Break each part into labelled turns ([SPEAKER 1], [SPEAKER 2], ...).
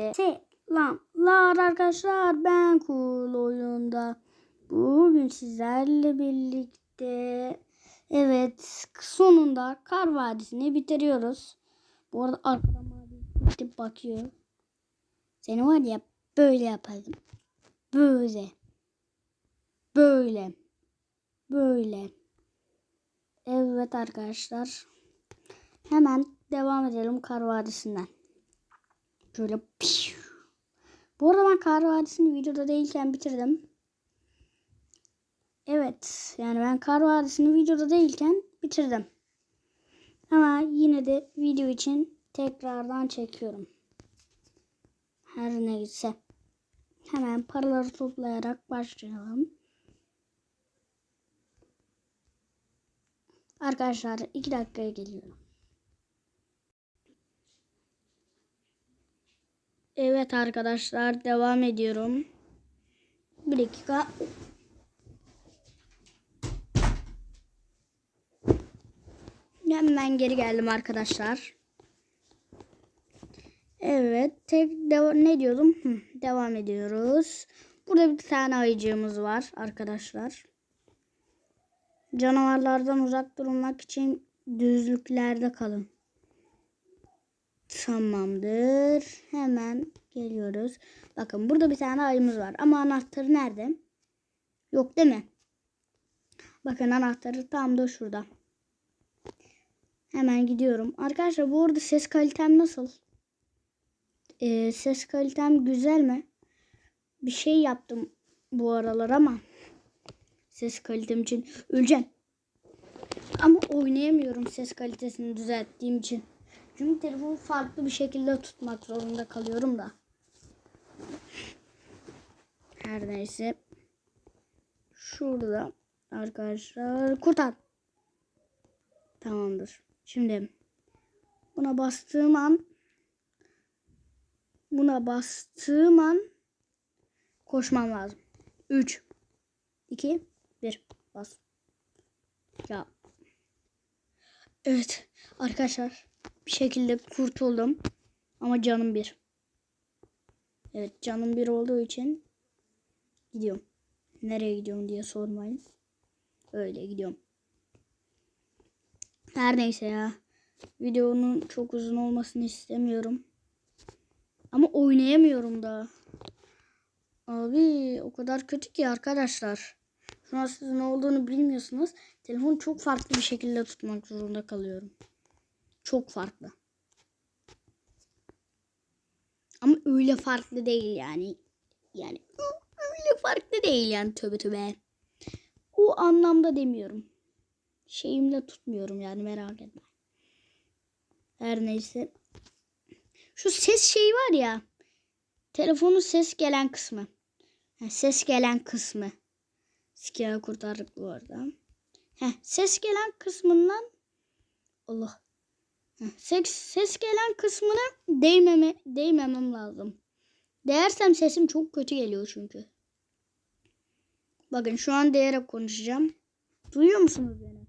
[SPEAKER 1] Selamlar arkadaşlar ben Cool oyunda. Bugün sizlerle birlikte evet sonunda Kar Vadisi'ni bitiriyoruz. Bu arada arkadan mavi bitip bakıyor. Seni var ya böyle yaparım. Böyle. Böyle. Böyle. Evet arkadaşlar. Hemen devam edelim Kar Vadisi'nden. Şöyle. Bu arada ben Kar Vadisi'ni videoda değilken bitirdim. Evet. Yani ben Kar Vadisi'ni videoda değilken bitirdim. Ama yine de video için tekrardan çekiyorum. Her neyse. Hemen paraları toplayarak başlayalım. Arkadaşlar 2 dakikaya geliyorum. Evet arkadaşlar devam ediyorum. Bir dakika. Hemen geri geldim arkadaşlar. Evet tek ne diyordum? Hı, devam ediyoruz. Burada bir tane ayıcığımız var arkadaşlar. Canavarlardan uzak durmak için düzlüklerde kalın. Tamamdır. Hemen geliyoruz. Bakın burada bir tane ayımız var. Ama anahtarı nerede? Yok değil mi? Bakın anahtarı tam da şurada. Hemen gidiyorum. Arkadaşlar bu arada ses kalitem nasıl? Ee, ses kalitem güzel mi? Bir şey yaptım bu aralar ama ses kalitem için öleceğim. Ama oynayamıyorum ses kalitesini düzelttiğim için. Çünkü telefonu farklı bir şekilde tutmak zorunda kalıyorum da. Her neyse. Şurada arkadaşlar kurtar. Tamamdır. Şimdi buna bastığım an buna bastığım an koşmam lazım. 3 2 1 bas. Ya. Evet arkadaşlar bir şekilde kurtuldum. Ama canım bir. Evet canım bir olduğu için gidiyorum. Nereye gidiyorum diye sormayın. Öyle gidiyorum. Her neyse ya. Videonun çok uzun olmasını istemiyorum. Ama oynayamıyorum da. Abi o kadar kötü ki arkadaşlar. Şu an siz ne olduğunu bilmiyorsunuz. Telefonu çok farklı bir şekilde tutmak zorunda kalıyorum. Çok farklı. Ama öyle farklı değil yani. Yani öyle farklı değil yani tövbe tövbe. O anlamda demiyorum. Şeyimle tutmuyorum yani merak etme. Her neyse. Şu ses şeyi var ya. Telefonun ses gelen kısmı. Ha, ses gelen kısmı. Sikaya kurtardık bu arada. Heh, ses gelen kısmından Allah. Ses, ses gelen kısmına değmeme, değmemem lazım. Değersem sesim çok kötü geliyor çünkü. Bakın şu an değerek konuşacağım. Duyuyor musunuz beni?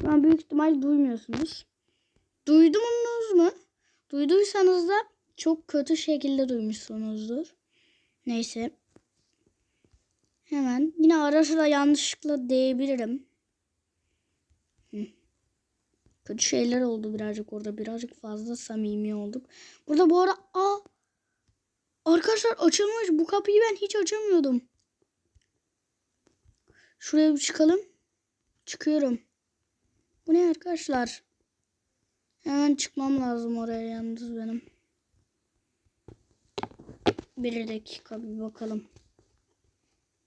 [SPEAKER 1] Şu an büyük ihtimal duymuyorsunuz. Duydunuz mu? Duyduysanız da çok kötü şekilde duymuşsunuzdur. Neyse. Hemen yine ara sıra yanlışlıkla değebilirim. Hı. Kötü şeyler oldu birazcık orada. Birazcık fazla samimi olduk. Burada bu ara aa arkadaşlar açılmış. Bu kapıyı ben hiç açamıyordum. Şuraya bir çıkalım. Çıkıyorum. Bu ne arkadaşlar? Hemen çıkmam lazım oraya yalnız benim. Bir dakika bir bakalım.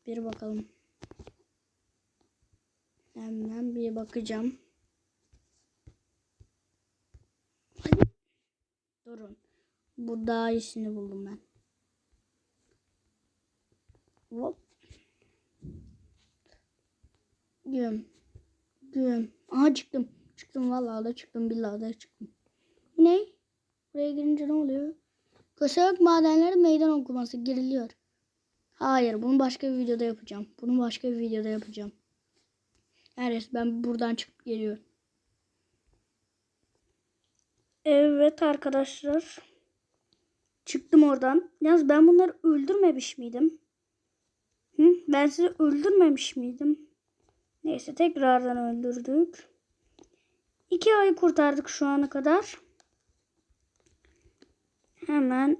[SPEAKER 1] Bir bakalım. Hemen bir bakacağım. Durun. Bu daha iyisini buldum ben. Hop. Güm. Güm. Aha çıktım. Çıktım vallahi da çıktım billahi da çıktım. Ne? Buraya girince ne oluyor? Köstebek madenleri meydan okuması giriliyor. Hayır bunu başka bir videoda yapacağım. Bunu başka bir videoda yapacağım. Evet ben buradan çıkıp geliyorum. Evet arkadaşlar. Çıktım oradan. Yalnız ben bunları öldürmemiş miydim? Hı? Ben sizi öldürmemiş miydim? Neyse tekrardan öldürdük. İki ayı kurtardık şu ana kadar. Hemen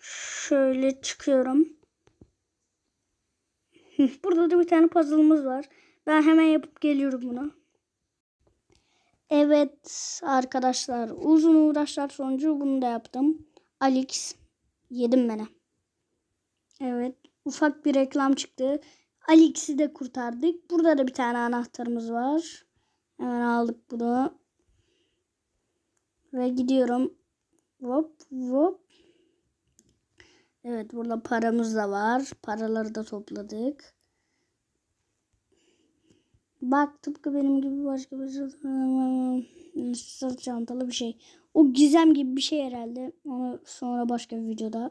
[SPEAKER 1] şöyle çıkıyorum. Burada da bir tane puzzle'ımız var. Ben hemen yapıp geliyorum bunu. Evet arkadaşlar uzun uğraşlar sonucu bunu da yaptım. Alex yedim beni. Evet ufak bir reklam çıktı. Alex'i de kurtardık. Burada da bir tane anahtarımız var. Hemen aldık bunu. Ve gidiyorum. Hop hop. Evet burada paramız da var. Paraları da topladık. Bak tıpkı benim gibi başka bir şey. Sırt çantalı bir şey. O gizem gibi bir şey herhalde. Onu sonra başka bir videoda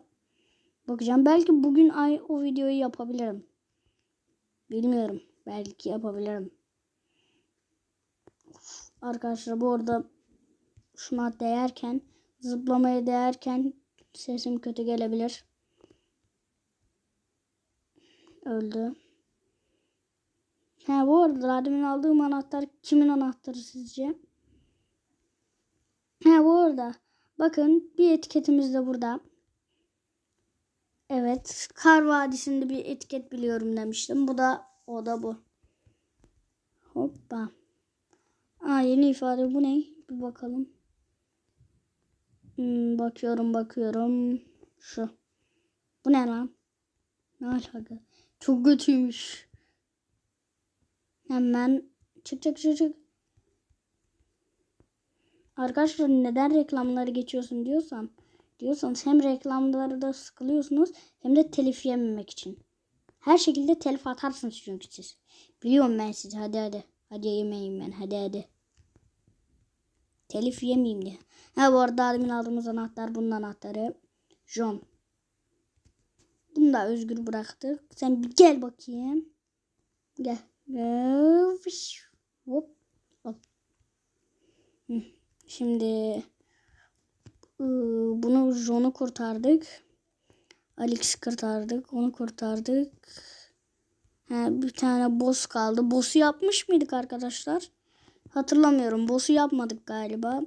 [SPEAKER 1] bakacağım. Belki bugün ay o videoyu yapabilirim. Bilmiyorum. Belki yapabilirim. Arkadaşlar bu arada şuna değerken zıplamaya değerken sesim kötü gelebilir. Öldü. Ha bu arada daha demin aldığım anahtar kimin anahtarı sizce? Ha bu arada bakın bir etiketimiz de burada. Evet Kar Vadisi'nde bir etiket biliyorum demiştim. Bu da o da bu. Hoppa. Aa yeni ifade bu ne? Bir bakalım. Hmm, bakıyorum bakıyorum. Şu. Bu ne lan? Ne alaka? Çok kötüymüş. Hemen çık çık çık çık. Arkadaşlar neden reklamları geçiyorsun diyorsam diyorsanız hem reklamlarda sıkılıyorsunuz hem de telif yememek için. Her şekilde telif atarsınız çünkü siz. Biliyorum ben sizi hadi hadi. Hadi yemeyin ben hadi hadi. Telif yemeyeyim diye. Ha bu arada demin aldığımız anahtar bunun anahtarı. John. Bunu da özgür bıraktık. Sen bir gel bakayım. Gel. Hop. Hop. Şimdi ıı, bunu John'u kurtardık. Alex kurtardık. Onu kurtardık. Ha, bir tane boss kaldı. Boss'u yapmış mıydık arkadaşlar? Hatırlamıyorum. Boss'u yapmadık galiba.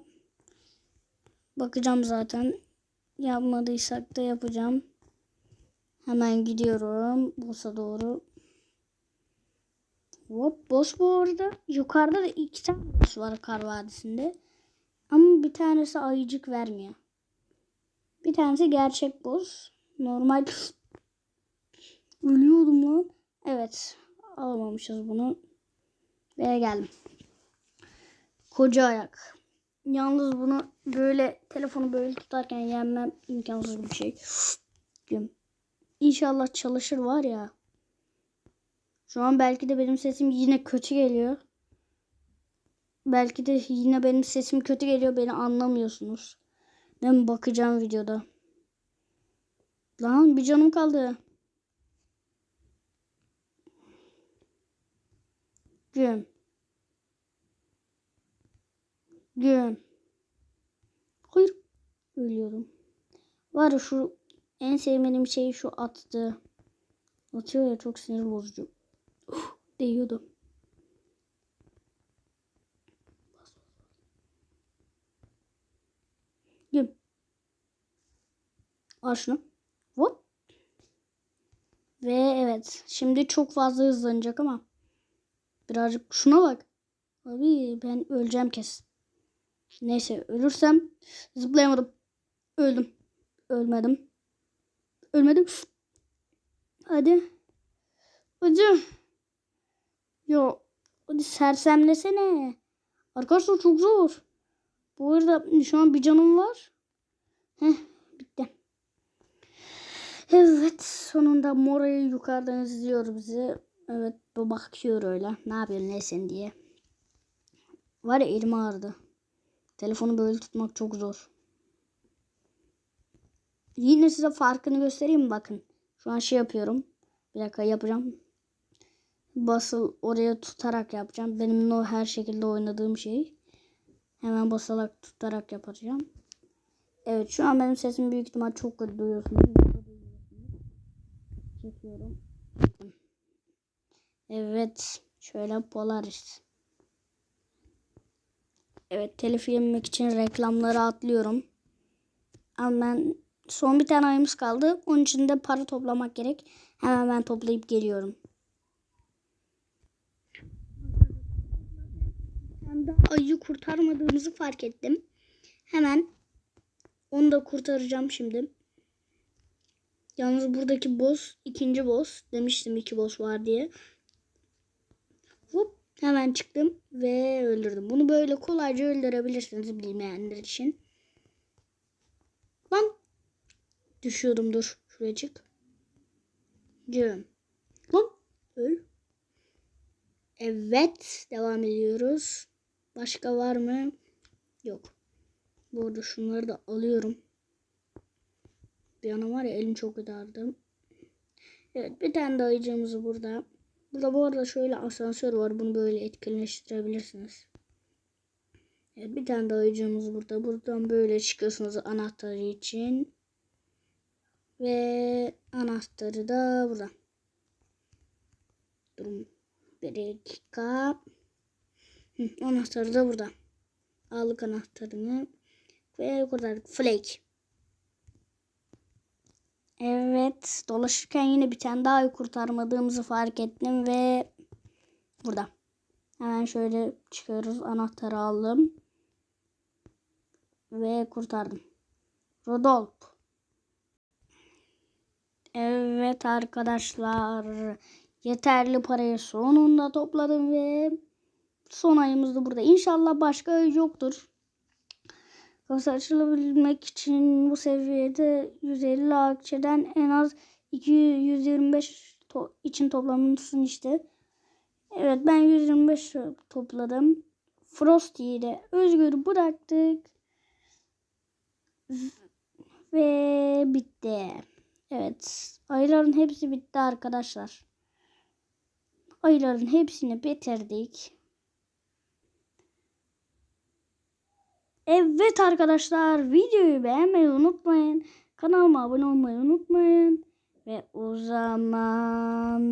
[SPEAKER 1] Bakacağım zaten. Yapmadıysak da yapacağım. Hemen gidiyorum boss'a doğru. Hop boss bu arada. Yukarıda da iki tane boss var Kar Vadisi'nde. Ama bir tanesi ayıcık vermiyor. Bir tanesi gerçek boss. Normal ölüyordum lan. Evet. Alamamışız bunu. Ve geldim. Koca ayak. Yalnız bunu böyle telefonu böyle tutarken yenmem imkansız bir şey. İnşallah çalışır var ya. Şu an belki de benim sesim yine kötü geliyor. Belki de yine benim sesim kötü geliyor. Beni anlamıyorsunuz. Ben bakacağım videoda. Lan bir canım kaldı. Güm. Güm. Hayır. Ölüyorum. Var şu en sevmediğim şey şu attı. Atıyor ya çok sinir bozucu. Değiyordu. Güm. Al şunu. Hop. Ve evet. Şimdi çok fazla hızlanacak ama. Birazcık şuna bak. Abi ben öleceğim kesin. Neyse ölürsem zıplayamadım. Öldüm. Ölmedim. Ölmedim. Hadi. Hadi. Yo. Sersemlesene. Arkadaşlar çok zor. Bu arada şu an bir canım var. Heh bitti. Evet sonunda Mora'yı yukarıdan izliyor bizi. Evet bu bakıyor öyle. Ne yapıyorsun ne sen diye. Var ya elim ağrıdı. Telefonu böyle tutmak çok zor. Yine size farkını göstereyim? Bakın. Şu an şey yapıyorum. Bir dakika yapacağım. Basıl oraya tutarak yapacağım. Benim o her şekilde oynadığım şey. Hemen basarak tutarak yapacağım. Evet şu an benim sesim büyük ihtimal çok kötü duyuyorsunuz. Çekiyorum. Evet. Şöyle Polaris. Evet telif yememek için reklamları atlıyorum. Ama ben son bir tane ayımız kaldı. Onun için de para toplamak gerek. Hemen ben toplayıp geliyorum. Ben de ayı kurtarmadığımızı fark ettim. Hemen onu da kurtaracağım şimdi. Yalnız buradaki boss ikinci boss. Demiştim iki boss var diye. Hop hemen çıktım ve öldürdüm. Bunu böyle kolayca öldürebilirsiniz bilmeyenler için. Lan düşüyordum dur. Şuraya çık. Cım. Lan öl. Evet devam ediyoruz. Başka var mı? Yok. Bu arada şunları da alıyorum. Bir yana var ya elim çok ağrıdı. Evet bir tane de ayıcığımız burada. Burada bu arada şöyle asansör var. Bunu böyle etkinleştirebilirsiniz. Evet bir tane de ayıcığımız burada. Buradan böyle çıkıyorsunuz anahtarı için. Ve anahtarı da burada. Durun. Bir dakika. Hı, anahtarı da burada. Aldık anahtarını. Ve kurtardık. Flake. Evet. Dolaşırken yine bir tane daha kurtarmadığımızı fark ettim ve burada. Hemen şöyle çıkıyoruz. Anahtarı aldım. Ve kurtardım. Rodolf. Evet arkadaşlar. Yeterli parayı sonunda topladım ve son ayımız da burada. İnşallah başka ay yoktur. Kasa açılabilmek için bu seviyede 150 akçeden en az 225 to için toplamışsın işte. Evet ben 125 topladım. Frosty'yi de özgür bıraktık. Ve bitti. Evet. Ayıların hepsi bitti arkadaşlar. Ayıların hepsini bitirdik. Evet arkadaşlar videoyu beğenmeyi unutmayın. Kanalıma abone olmayı unutmayın. Ve o zaman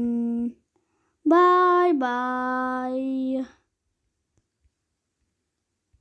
[SPEAKER 1] bye bye.